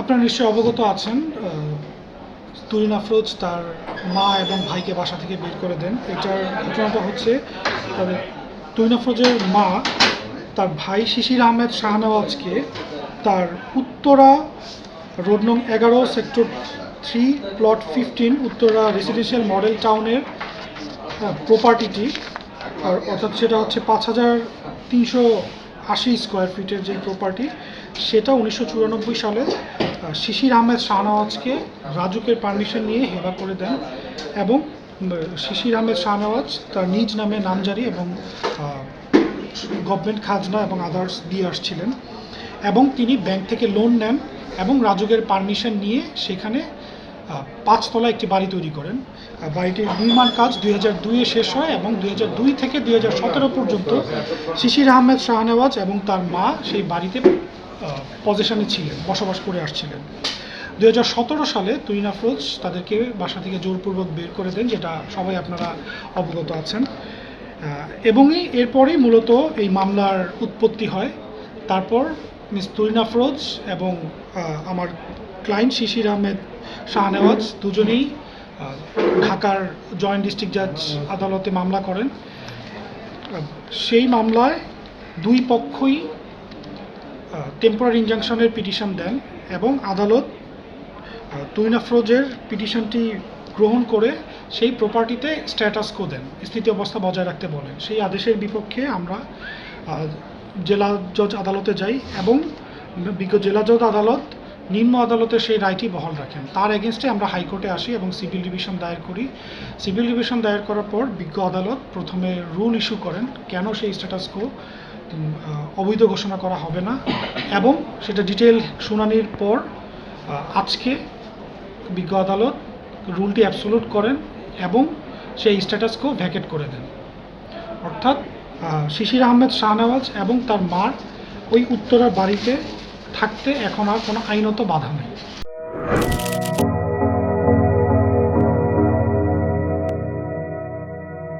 আপনারা নিশ্চয়ই অবগত আছেন তুরিন আফরোজ তার মা এবং ভাইকে বাসা থেকে বের করে দেন। এটার ঘটনাটা হচ্ছে তাদের তুরিন আফরোজের মা, তার ভাই শিশির আহমেদ শাহনওয়াজকে তার উত্তরা রোড নং এগারো, sector three, plot fifteen, Uttara residential model টাউনের প্রপার্টিটি আর অর্থাৎ সেটা হচ্ছে পাঁচ হাজার তিনশো আশি স্কোয়ার ফিটের যে প্রপার্টি সেটা উনিশশো চুরানব্বই সালে শিশির আহমেদ শাহনওয়াজকে রাজুকের পারমিশন নিয়ে হেবা করে দেন এবং শিশির আহমেদ শাহনওয়াজ তার নিজ নামে নামজারি এবং গভর্নমেন্ট খাজনা এবং আদার্স দিয়ে আসছিলেন এবং তিনি ব্যাংক থেকে লোন নেন এবং রাজুকের পারমিশন নিয়ে সেখানে পাঁচতলা একটি বাড়ি তৈরি করেন। বাড়িটির নির্মাণ কাজ দুই হাজার দুইয়ে শেষ হয় এবং দুই হাজার দুই থেকে দুই হাজার সতেরো পর্যন্ত শিশির আহমেদ শাহনেওয়াজ এবং তার মা সেই বাড়িতে পজিশনে ছিলেন, বসবাস করে আসছিলেন। দুই হাজার সতেরো সালে তুইন আফরোজ তাদেরকে বাসা থেকে জোরপূর্বক বের করে দেন, যেটা সবাই আপনারা অবগত আছেন। এবংই এরপরেই মূলত এই মামলার উৎপত্তি হয়। তারপর মিস তুরিন ফরোজ এবং আমার ক্লায়েন্ট শিশির আহমেদ শাহনেওয়াজ দুজনেই ঢাকার জয়েন্ট ডিস্ট্রিক্ট জাজ আদালতে মামলা করেন। সেই মামলায় দুই পক্ষই টেম্পোরারি ইনজাংশনের পিটিশন দেন এবং আদালত তুইন আফরোজের পিটিশনটি গ্রহণ করে সেই প্রপার্টিতে স্ট্যাটাস কো দেন, স্থিতি অবস্থা বজায় রাখতে বলেন। সেই আদেশের বিপক্ষে আমরা জেলা জজ আদালতে যাই এবং বিজ্ঞ জেলা জজ আদালত, নিম্ন আদালতে সেই রায়টি বহাল রাখেন। তার এগেনস্টে আমরা হাইকোর্টে আসি এবং সিভিল ডিভিশন দায়ের করি। সিভিল ডিভিশন দায়ের করার পর বিজ্ঞ আদালত প্রথমে রুল ইস্যু করেন, কেন সেই স্ট্যাটাস কো অবৈধ ঘোষণা করা হবে না এবং সেটা ডিটেল শুনানির পর আজকে বিজ্ঞ আদালত রুলটি অ্যাবসোলুট করেন এবং সেই স্ট্যাটাস কো ভ্যাকেট করে দেন। অর্থাৎ শিশির আহমেদ শাহনওয়াজ এবং তার মার ওই উত্তরার বাড়িতে থাকতে এখন আর কোনো আইনত বাধা নেই।